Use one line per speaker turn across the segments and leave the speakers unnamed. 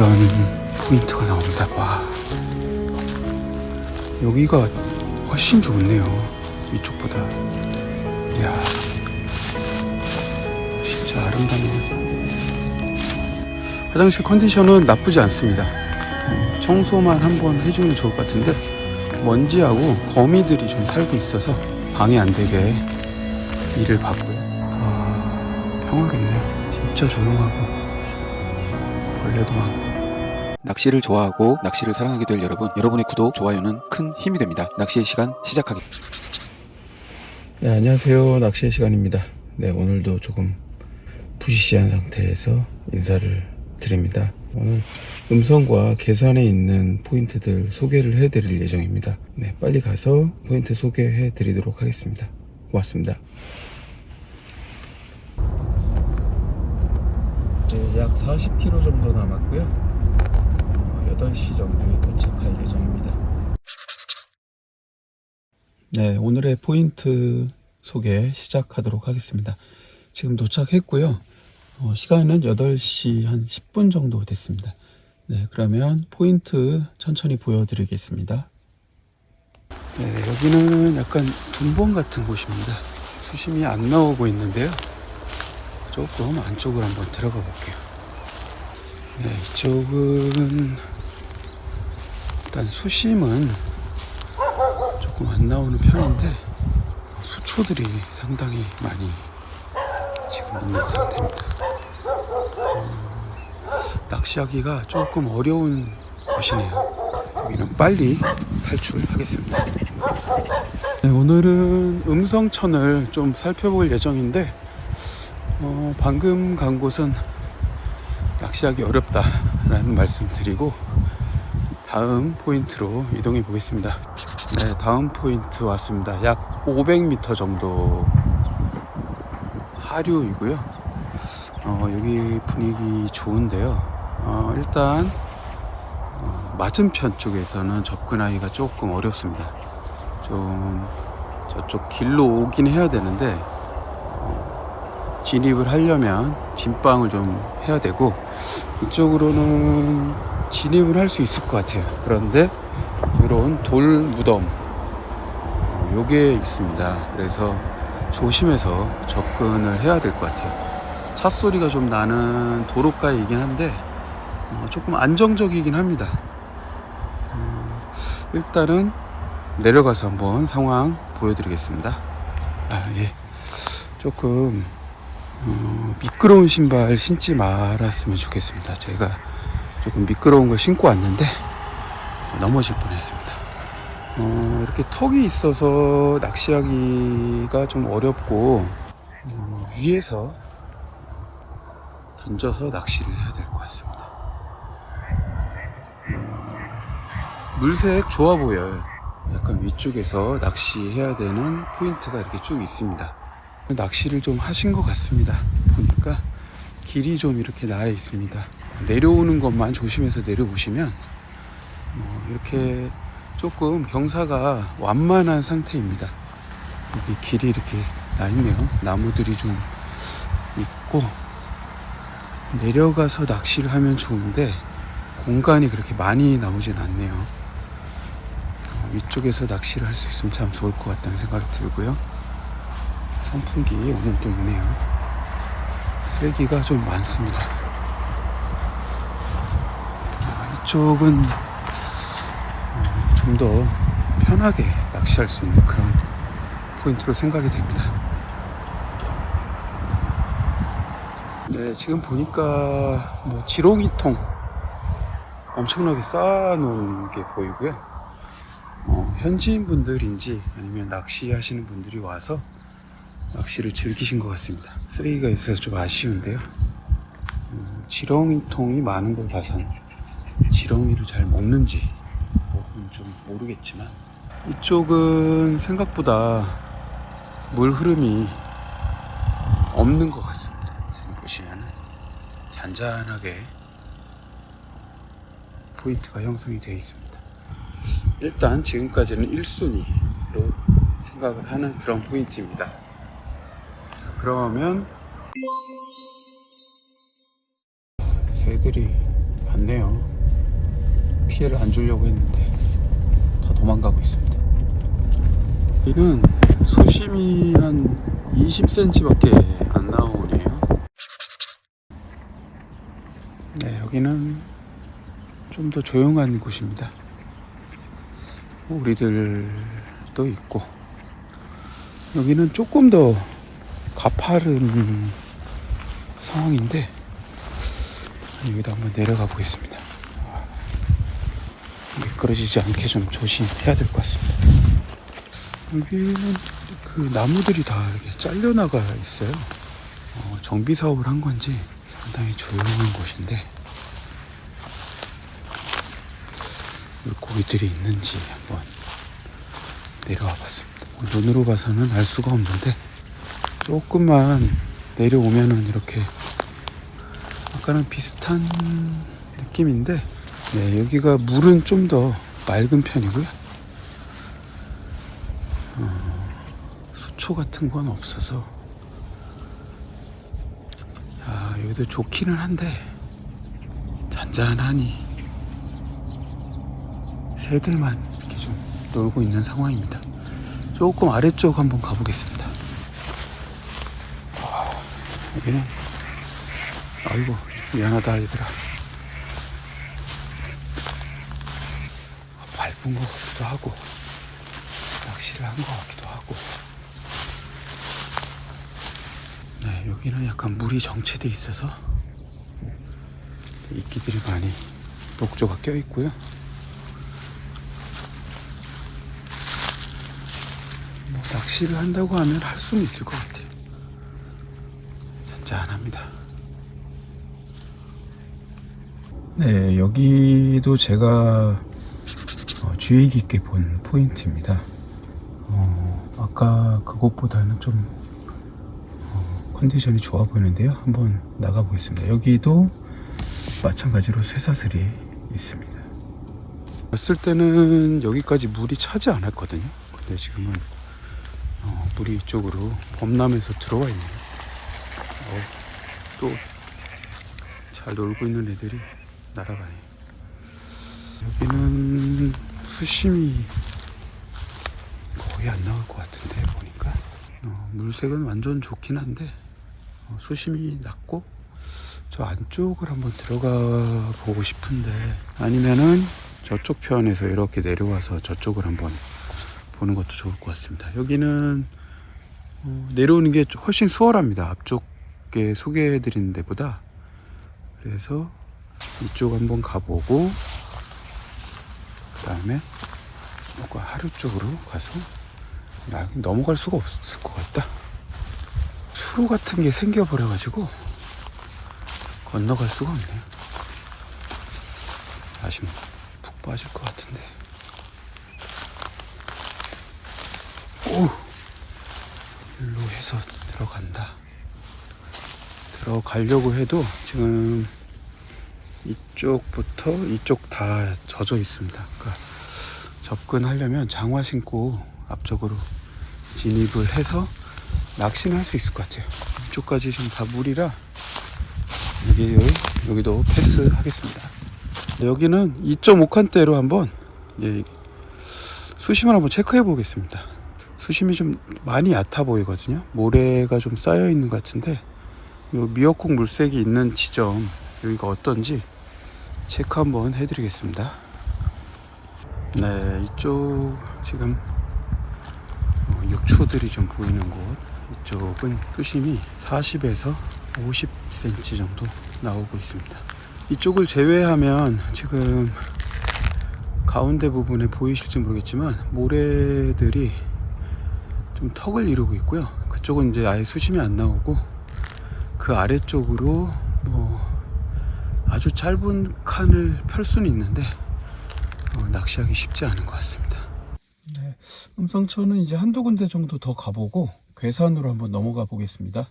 그런 포인트가 나옵니다. 와. 여기가 훨씬 좋네요. 이쪽보다. 이야. 진짜 아름답네요. 화장실 컨디션은 나쁘지 않습니다. 어, 청소만 한번 해주면 좋을 것 같은데 먼지하고 거미들이 좀 살고 있어서 방해 안 되게 일을 봤고요. 아, 평화롭네요. 진짜 조용하고 벌레도 많고. 낚시를 좋아하고 낚시를 사랑하게 될 여러분, 여러분의 구독, 좋아요는 큰 힘이 됩니다. 낚시의 시간 시작하기. 네, 안녕하세요. 낚시의 시간입니다. 네, 오늘도 조금 부시시한 상태에서 인사를 드립니다. 오늘 음성과 계산에 있는 포인트들 소개를 해드릴 예정입니다. 네, 빨리 가서 포인트 소개해 드리도록 하겠습니다. 고맙습니다. 네, 약 40km 정도 남았고요. 어, 8시 정도에 도착할 예정입니다. 네, 오늘의 포인트 소개 시작하도록 하겠습니다. 지금 도착했고요. 어, 시간은 8시 한 10분 정도 됐습니다. 네, 그러면 포인트 천천히 보여드리겠습니다. 네, 여기는 약간 둔봉 같은 곳입니다. 수심이 안 나오고 있는데요. 조금 안쪽으로 한번 들어가 볼게요. 네, 이쪽은 일단 수심은 조금 안 나오는 편인데 수초들이 상당히 많이 지금 있는 상태입니다. 음, 낚시하기가 조금 어려운 곳이네요. 여기는 빨리 탈출하겠습니다. 네, 오늘은 음성천을 좀 살펴볼 예정인데 어, 방금 간 곳은 낚시하기 어렵다라는 말씀 드리고 다음 포인트로 이동해 보겠습니다. 네, 다음 포인트 왔습니다. 약 500m 정도 하류이고요. 어, 여기 분위기 좋은데요. 어, 일단 어, 맞은편 쪽에서는 접근하기가 조금 어렵습니다. 좀 저쪽 길로 오긴 해야 되는데 어, 진입을 하려면 진방을 좀 해야 되고 이쪽으로는 진입을 할 수 있을 것 같아요. 그런데 이런 돌 무덤 어, 요게 있습니다. 그래서 조심해서 접근을 해야 될 것 같아요. 차 소리가 좀 나는 도로가이긴 한데 어, 조금 안정적이긴 합니다. 음, 일단은 내려가서 한번 상황 보여드리겠습니다. 아, 예. 조금 어, 미끄러운 신발 신지 말았으면 좋겠습니다. 제가 조금 미끄러운 걸 신고 왔는데 넘어질 뻔했습니다. 어, 이렇게 턱이 있어서 낚시하기가 좀 어렵고 음, 위에서 던져서 낚시를 해야 될 것 같습니다. 음, 물색 좋아 보여요. 약간 위쪽에서 낚시해야 되는 포인트가 이렇게 쭉 있습니다. 낚시를 좀 하신 것 같습니다. 보니까 길이 좀 이렇게 나와 있습니다. 내려오는 것만 조심해서 내려보시면 어, 이렇게 조금 경사가 완만한 상태입니다. 여기 길이 이렇게 나 있네요. 나무들이 좀 있고 내려가서 낚시를 하면 좋은데 공간이 그렇게 많이 나오진 않네요. 어, 위쪽에서 낚시를 할 수 있으면 참 좋을 것 같다는 생각이 들고요. 선풍기 오늘 또 있네요. 쓰레기가 좀 많습니다. 아, 이 쪽은 어, 좀더 편하게 낚시할 수 있는 그런 포인트로 생각이 됩니다. 네, 지금 보니까 뭐 지렁이통 엄청나게 쌓아놓은 게 보이고요. 어, 현지인 분들인지 아니면 낚시하시는 분들이 와서 낚시를 즐기신 것 같습니다. 쓰레기가 있어서 좀 아쉬운데요. 음, 지렁이통이 많은 걸 봐선 지렁이를 잘 먹는지 좀 모르겠지만 이쪽은 생각보다 물 흐름이 없는 것 같습니다. 지금 보시면은 잔잔하게 포인트가 형성이 되어 있습니다. 일단 지금까지는 1순위로 생각을 하는 그런 포인트입니다. 자, 그러면 새들이. 피해를 안 주려고 했는데 다 도망가고 있습니다. 여기는 수심이 한 20cm밖에 안 나오네요. 네, 여기는 좀 더 조용한 곳입니다. 우리들도 있고 여기는 조금 더 가파른 상황인데 여기도 한번 내려가 보겠습니다. 아, 미끄러지지 않게 좀 조심해야 될 것 같습니다. 여기는 그 나무들이 다 이렇게 잘려나가 있어요. 어, 정비 사업을 한 건지 상당히 조용한 곳인데 물고기들이 있는지 한번 내려와 봤습니다. 뭐 눈으로 봐서는 알 수가 없는데 조금만 내려오면은 이렇게 아까랑 비슷한 느낌인데 네, 여기가 물은 좀 더 맑은 편이고요. 어, 수초 같은 건 없어서 아, 여기도 좋기는 한데 잔잔하니 새들만 이렇게 좀 놀고 있는 상황입니다. 조금 아래쪽 한번 가보겠습니다. 와, 여기는 아이고 좀 미안하다 얘들아. 밟은 것 같기도 하고 낚시를 한 것 같기도 하고. 네 여기는 약간 물이 정체돼 있어서 이끼들이 많이 녹조가 껴 있고요. 뭐 낚시를 한다고 하면 할 수는 있을 것 같아요. 잔잔합니다. 네, 여기도 제가 어, 주의 깊게 본 포인트입니다. 어, 아까 그곳보다는 좀 어, 컨디션이 좋아 보이는데요. 한번 나가 보겠습니다. 여기도 마찬가지로 쇠사슬이 있습니다. 왔을 때는 여기까지 물이 차지 않았거든요. 근데 지금은 어, 물이 이쪽으로 범람해서 들어와 있네요. 어, 또잘 놀고 있는 애들이 날아가네요. 여기는 수심이 거의 안 나올 것 같은데 보니까 어, 물색은 완전 좋긴 한데 어, 수심이 낮고 저 안쪽을 한번 들어가 보고 싶은데 아니면은 저쪽 편에서 이렇게 내려와서 저쪽을 한번 보는 것도 좋을 것 같습니다. 여기는 어, 내려오는 게 훨씬 수월합니다. 앞쪽에 소개해 드리는 데보다 그래서 이쪽 한번 가보고 그 다음에 뭔가 하루 쪽으로 가서 야, 넘어갈 수가 없을 것 같다. 수로 같은 게 생겨버려가지고 건너갈 수가 없네요. 다시 푹 빠질 것 같은데. 오! 일로 해서 들어간다. 들어가려고 해도 지금 이쪽부터 이쪽 다 젖어 있습니다. 그러니까 접근하려면 장화 신고 앞쪽으로 진입을 해서 낚시는 할 수 있을 것 같아요. 이쪽까지 지금 다 물이라 여기 여기도 패스하겠습니다. 여기는 2.5칸대로 한번 예, 수심을 한번 체크해 보겠습니다. 수심이 좀 많이 얕아 보이거든요. 모래가 좀 쌓여 있는 것 같은데 요 미역국 물색이 있는 지점 여기가 어떤지 체크 한번 해드리겠습니다. 네, 이쪽 지금 어, 육초들이 좀 보이는 곳 이쪽은 수심이 40에서 50cm 정도 나오고 있습니다. 이쪽을 제외하면 지금 가운데 부분에 보이실지 모르겠지만 모래들이 좀 턱을 이루고 있고요. 그쪽은 이제 아예 수심이 안 나오고 그 아래쪽으로 뭐 아주 짧은 칸을 펼 수는 있는데 어, 낚시하기 쉽지 않은 것 같습니다. 네, 음성천은 이제 한두 군데 정도 더 가보고 괴산으로 한번 넘어가 보겠습니다.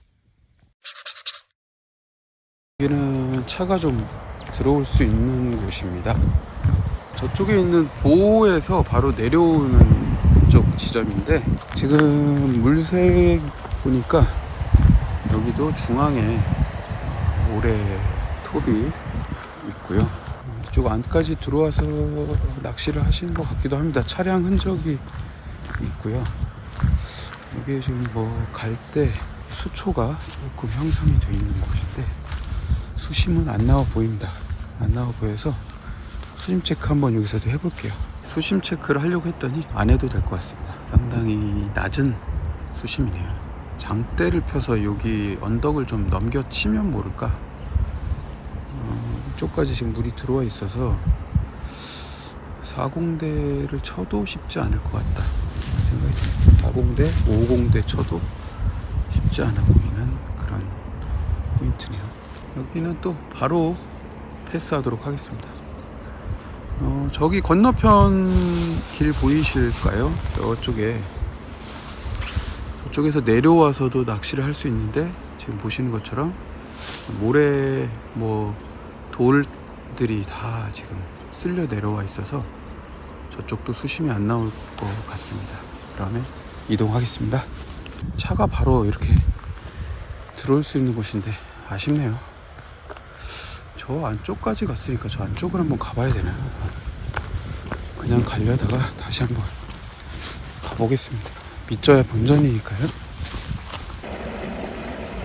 여기는 차가 좀 들어올 수 있는 곳입니다. 저쪽에 있는 보에서 바로 내려오는 그쪽 지점인데 지금 물색 보니까 여기도 중앙에 모래 톱이 있고요. 이쪽 안까지 들어와서 낚시를 하시는 것 같기도 합니다. 차량 흔적이 있고요. 이게 지금 뭐 갈 때 수초가 조금 형성이 되어 있는 곳인데 수심은 안 나와 보입니다. 안 나와 보여서 수심 체크 한번 여기서도 해볼게요. 수심 체크를 하려고 했더니 안 해도 될 것 같습니다. 상당히 낮은 수심이네요. 장대를 펴서 여기 언덕을 좀 넘겨 치면 모를까. 어, 이쪽까지 지금 물이 들어와 있어서 40대를 쳐도 쉽지 않을 것 같다. 생각이 듭니다. 40대, 50대 쳐도 쉽지 않아 보이는 그런 포인트네요. 여기는 또 바로 패스하도록 하겠습니다. 어, 저기 건너편 길 보이실까요? 저쪽에 저쪽에서 내려와서도 낚시를 할 수 있는데 지금 보시는 것처럼 모래 뭐 돌들이 다 지금 쓸려 내려와 있어서 저쪽도 수심이 안 나올 것 같습니다. 그러면 이동하겠습니다. 차가 바로 이렇게 들어올 수 있는 곳인데 아쉽네요. 저 안쪽까지 갔으니까 저 안쪽을 한번 가봐야 되나? 그냥 가려다가 다시 한번 가보겠습니다. 밑져야 본전이니까요.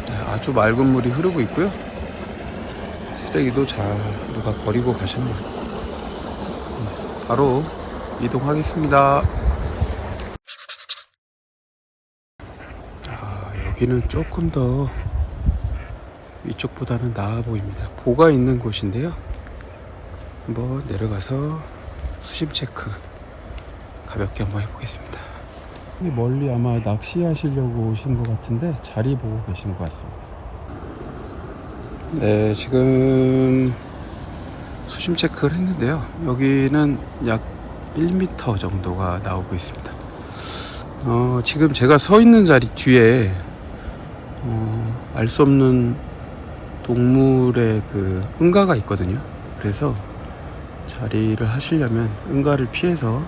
네, 아주 맑은 물이 흐르고 있고요. 쓰레기도 잘 누가 버리고 가셨네요. 네, 바로 이동하겠습니다. 아, 여기는 조금 더 이쪽보다는 나아 보입니다. 보가 있는 곳인데요. 한번 내려가서 수심 체크 가볍게 한번 해보겠습니다. 멀리 아마 낚시하시려고 오신 것 같은데 자리 보고 계신 것 같습니다. 네, 지금 수심 체크를 했는데요. 여기는 약 1m 정도가 나오고 있습니다. 어, 지금 제가 서 있는 자리 뒤에 어, 알 수 없는 동물의 그 응가가 있거든요. 그래서 자리를 하시려면 응가를 피해서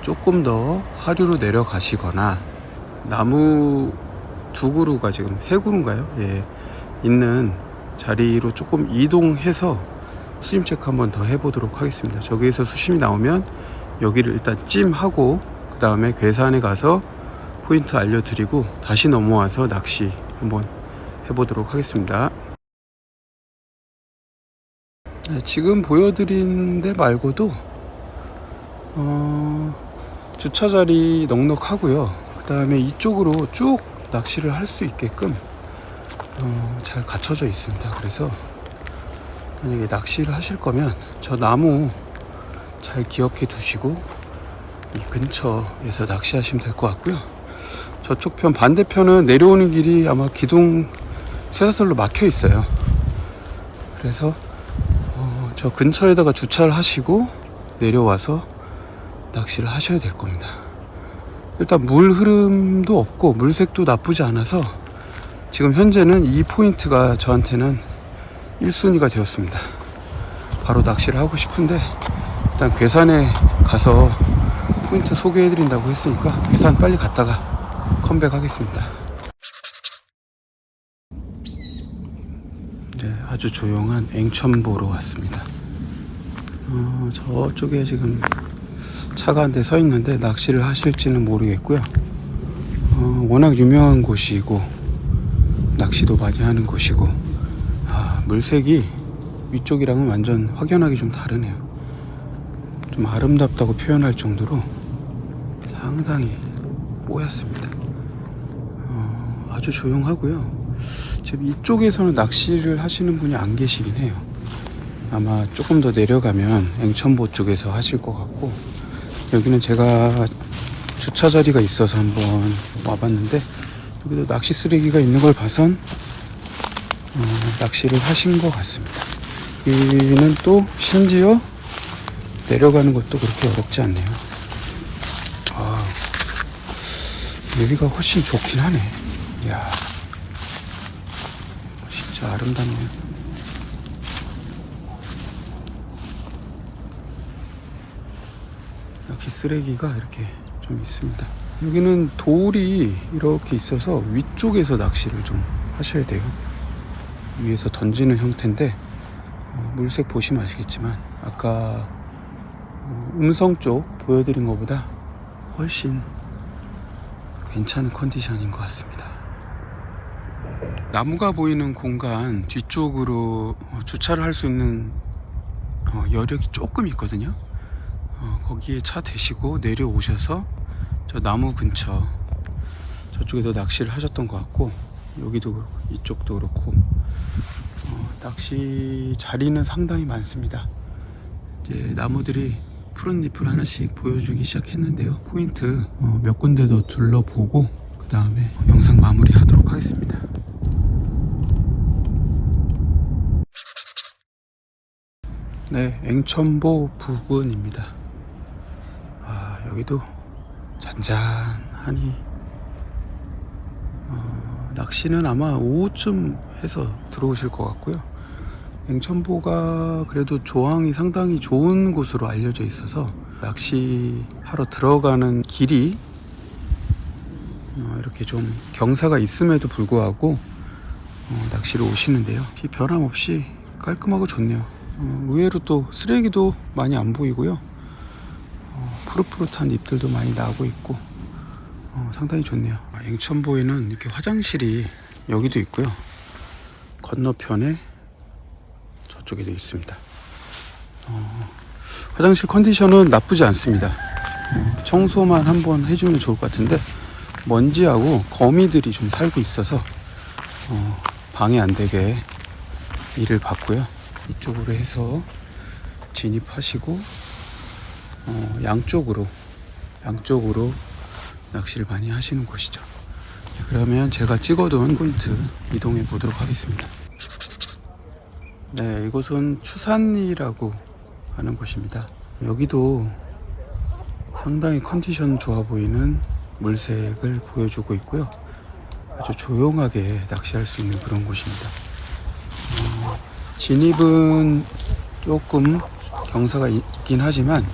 조금 더 하류로 내려가시거나 나무 두 그루가 지금 세 그루인가요? 예, 있는 자리로 조금 이동해서 수심 체크 한번 더 해보도록 하겠습니다. 저기에서 수심이 나오면 여기를 일단 찜하고 그 다음에 괴산에 가서 포인트 알려드리고 다시 넘어와서 낚시 한번 해보도록 하겠습니다. 네, 지금 보여드린 데 말고도 어, 주차 자리 넉넉하고요. 그 다음에 이쪽으로 쭉 낚시를 할 수 있게끔 어, 잘 갖춰져 있습니다. 그래서 만약에 낚시를 하실 거면 저 나무 잘 기억해 두시고 이 근처에서 낚시하시면 될 것 같고요. 저쪽 편 반대편은 내려오는 길이 아마 기둥 쇠사슬로 막혀 있어요. 그래서 어, 저 근처에다가 주차를 하시고 내려와서 낚시를 하셔야 될 겁니다. 일단 물 흐름도 없고 물색도 나쁘지 않아서 지금 현재는 이 포인트가 저한테는 1순위가 되었습니다. 바로 낚시를 하고 싶은데 일단 괴산에 가서 포인트 소개해드린다고 했으니까 괴산 빨리 갔다가 컴백하겠습니다. 네, 아주 조용한 앵천보로 왔습니다. 어, 저쪽에 지금 차가 한 대 서 있는데 낚시를 하실지는 모르겠고요. 어, 워낙 유명한 곳이고 낚시도 많이 하는 곳이고 아, 물색이 위쪽이랑은 완전 확연하게 좀 다르네요. 좀 아름답다고 표현할 정도로 상당히 뽀얗습니다. 어, 아주 조용하고요. 지금 이쪽에서는 낚시를 하시는 분이 안 계시긴 해요. 아마 조금 더 내려가면 앵천보 쪽에서 하실 것 같고 여기는 제가 주차 자리가 있어서 한번 와봤는데 여기도 낚시 쓰레기가 있는 걸 봐선 어, 낚시를 하신 것 같습니다. 여기는 또 심지어 내려가는 것도 그렇게 어렵지 않네요. 아, 여기가 훨씬 좋긴 하네. 야, 진짜 아름답네요. 이렇게 쓰레기가 이렇게 좀 있습니다. 여기는 돌이 이렇게 있어서 위쪽에서 낚시를 좀 하셔야 돼요. 위에서 던지는 형태인데 어, 물색 보시면 아시겠지만 아까 어, 음성 쪽 보여드린 것보다 훨씬 괜찮은 컨디션인 것 같습니다. 나무가 보이는 공간 뒤쪽으로 어, 주차를 할 수 있는 어, 여력이 조금 있거든요. 어, 거기에 차 대시고 내려오셔서 저 나무 근처 저쪽에도 낚시를 하셨던 것 같고 여기도 그렇고 이쪽도 그렇고 어, 낚시 자리는 상당히 많습니다. 이제 나무들이 푸른 잎을 하나씩 보여주기 시작했는데요. 포인트 어, 몇 군데 더 둘러보고 그 다음에 영상 마무리하도록 하겠습니다. 네, 앵천보 부근입니다. 아, 여기도 잔잔하니 어, 낚시는 아마 오후쯤 해서 들어오실 것 같고요. 앵천보가 그래도 조항이 상당히 좋은 곳으로 알려져 있어서 낚시하러 들어가는 길이 어, 이렇게 좀 경사가 있음에도 불구하고 어, 낚시를 오시는데요. 비 변함없이 깔끔하고 좋네요. 어, 의외로 또 쓰레기도 많이 안 보이고요. 어, 푸릇푸릇한 잎들도 많이 나고 있고 어, 상당히 좋네요. 아, 앵천보에는 이렇게 화장실이 여기도 있고요. 건너편에 저쪽에도 있습니다. 어, 화장실 컨디션은 나쁘지 않습니다. 어, 청소만 한번 해주면 좋을 것 같은데 먼지하고 거미들이 좀 살고 있어서 어, 방해 안 되게 일을 받고요. 이쪽으로 해서 진입하시고 어, 양쪽으로 양쪽으로 낚시를 많이 하시는 곳이죠. 네, 그러면 제가 찍어둔 포인트 이동해 보도록 하겠습니다. 네, 이곳은 추산리라고 하는 곳입니다. 여기도 상당히 컨디션 좋아 보이는 물색을 보여주고 있고요. 아주 조용하게 낚시할 수 있는 그런 곳입니다. 어, 진입은 조금 경사가 있긴 하지만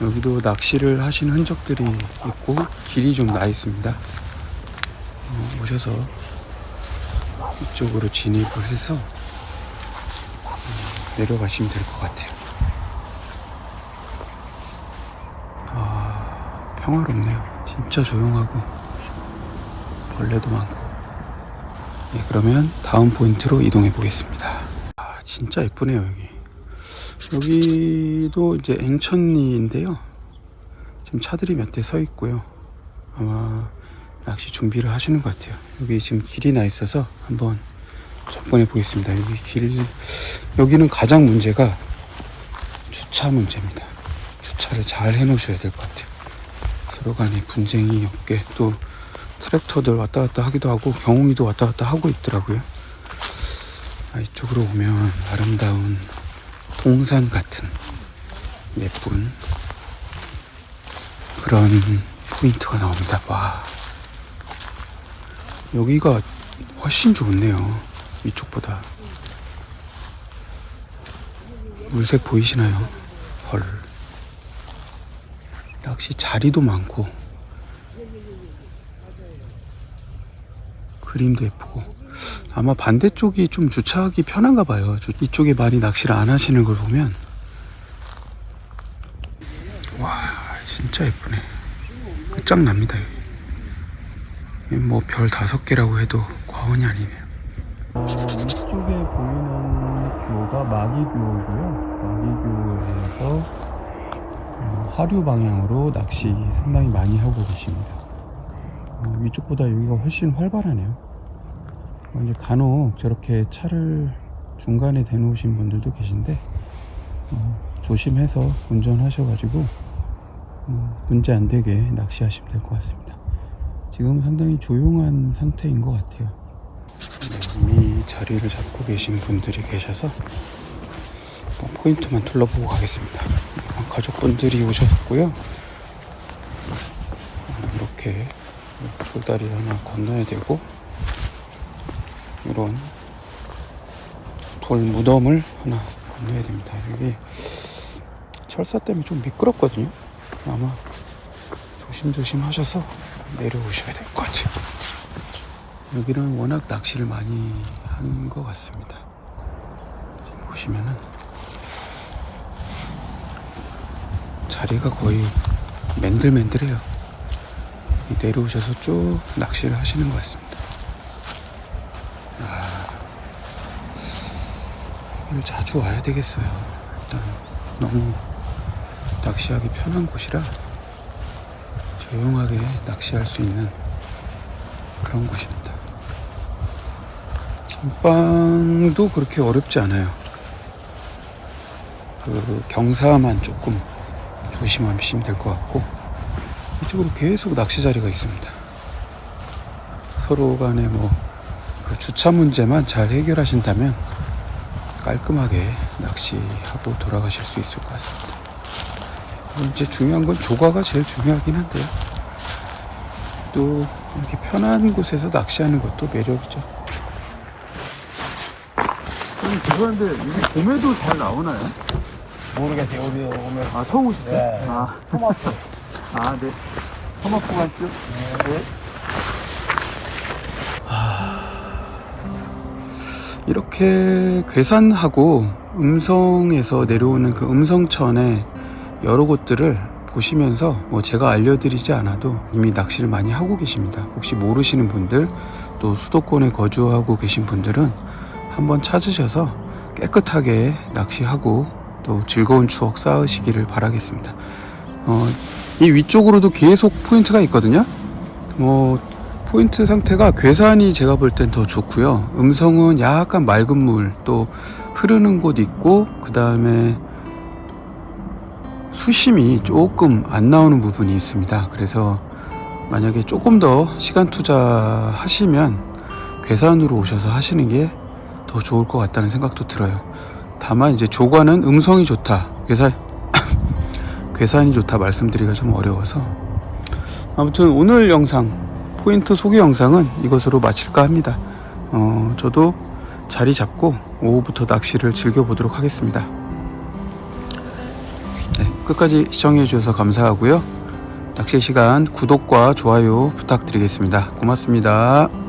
여기도 낚시를 하신 흔적들이 있고 길이 좀 나 있습니다. 어, 오셔서 이쪽으로 진입을 해서 어, 내려가시면 될 것 같아요. 아, 평화롭네요. 진짜 조용하고 벌레도 많고. 네, 그러면 다음 포인트로 이동해 보겠습니다. 아, 진짜 예쁘네요, 여기. 여기도 이제 앵천리인데요. 지금 차들이 몇 대 서 있고요. 아마 낚시 준비를 하시는 것 같아요. 여기 지금 길이 나 있어서 한번 접근해 보겠습니다. 여기 길, 여기는 가장 문제가 주차 문제입니다. 주차를 잘 해 놓으셔야 될 것 같아요. 서로 간에 분쟁이 없게 또 트랙터들 왔다 갔다 하기도 하고 경운기도 왔다 갔다 하고 있더라고요. 아, 이쪽으로 오면 아름다운 동산 같은 예쁜 그런 포인트가 나옵니다. 와. 여기가 훨씬 좋네요. 이쪽보다. 물색 보이시나요? 헐. 낚시 자리도 많고, 그림도 예쁘고, 아마 반대쪽이 좀 주차하기 편한가 봐요. 주- 이쪽에 많이 낚시를 안 하시는 걸 보면. 와, 진짜 예쁘네. 끝장납니다. 뭐 별 다섯 개라고 해도 과언이 아니네요. 어, 이쪽에 보이는 교가 마기교고요. 마기교에서 어, 하류 방향으로 낚시 상당히 많이 하고 계십니다. 어, 위쪽보다 여기가 훨씬 활발하네요. 어, 이제 간혹 저렇게 차를 중간에 대놓으신 분들도 계신데 어, 조심해서 운전하셔가지고 어, 문제 안 되게 낚시하시면 될 것 같습니다. 지금 상당히 조용한 상태인 것 같아요. 네, 이미 자리를 잡고 계신 분들이 계셔서 뭐 포인트만 둘러보고 가겠습니다. 어, 가족분들이 오셨고요. 어, 이렇게 돌다리를 하나 건너야 되고 이런 돌 무덤을 하나 건너야 됩니다. 여기 철사 때문에 좀 미끄럽거든요. 아마 조심조심 하셔서 내려오셔야 될 것 같아요. 여기는 워낙 낚시를 많이 한 것 같습니다. 보시면은 자리가 거의 맨들맨들해요. 내려오셔서 쭉 낚시를 하시는 것 같습니다. 아, 여기를 자주 와야 되겠어요. 일단 너무 낚시하기 편한 곳이라 조용하게 낚시할 수 있는 그런 곳입니다. 김빵도 그렇게 어렵지 않아요. 그 경사만 조금 조심하시면 될 것 같고 이쪽으로 계속 낚시 자리가 있습니다. 서로 간에 뭐 그 주차 문제만 잘 해결하신다면 깔끔하게 낚시하고 돌아가실 수 있을 것 같습니다. 이제 중요한 건 조과가 제일 중요하긴 한데요. 또 이렇게 편한 곳에서 낚시하는 것도 매력이죠.
저는 죄송한데 이게 봄에도 잘 나오나요?
모르겠어요. 우리 오면
아 처음 오셨어요?
네.
아,
토마토.
아 네. 토마토 맛죠? 네.
이렇게 괴산하고 음성에서 내려오는 그 음성천의 여러 곳들을 보시면서 뭐 제가 알려드리지 않아도 이미 낚시를 많이 하고 계십니다. 혹시 모르시는 분들 또 수도권에 거주하고 계신 분들은 한번 찾으셔서 깨끗하게 낚시하고 또 즐거운 추억 쌓으시기를 바라겠습니다. 어, 이 위쪽으로도 계속 포인트가 있거든요. 뭐 포인트 상태가 괴산이 제가 볼 땐 더 좋고요. 음성은 약간 맑은 물 또 흐르는 곳 있고 그 다음에 수심이 조금 안 나오는 부분이 있습니다. 그래서 만약에 조금 더 시간 투자하시면 괴산으로 오셔서 하시는 게 더 좋을 것 같다는 생각도 들어요. 다만 이제 조과는 음성이 좋다, 괴산 괴산이 좋다 말씀드리기가 좀 어려워서 아무튼 오늘 영상 포인트 소개 영상은 이것으로 마칠까 합니다. 어, 저도 자리 잡고 오후부터 낚시를 즐겨보도록 하겠습니다. 네, 끝까지 시청해 주셔서 감사하고요. 낚시 시간 구독과 좋아요 부탁드리겠습니다. 고맙습니다.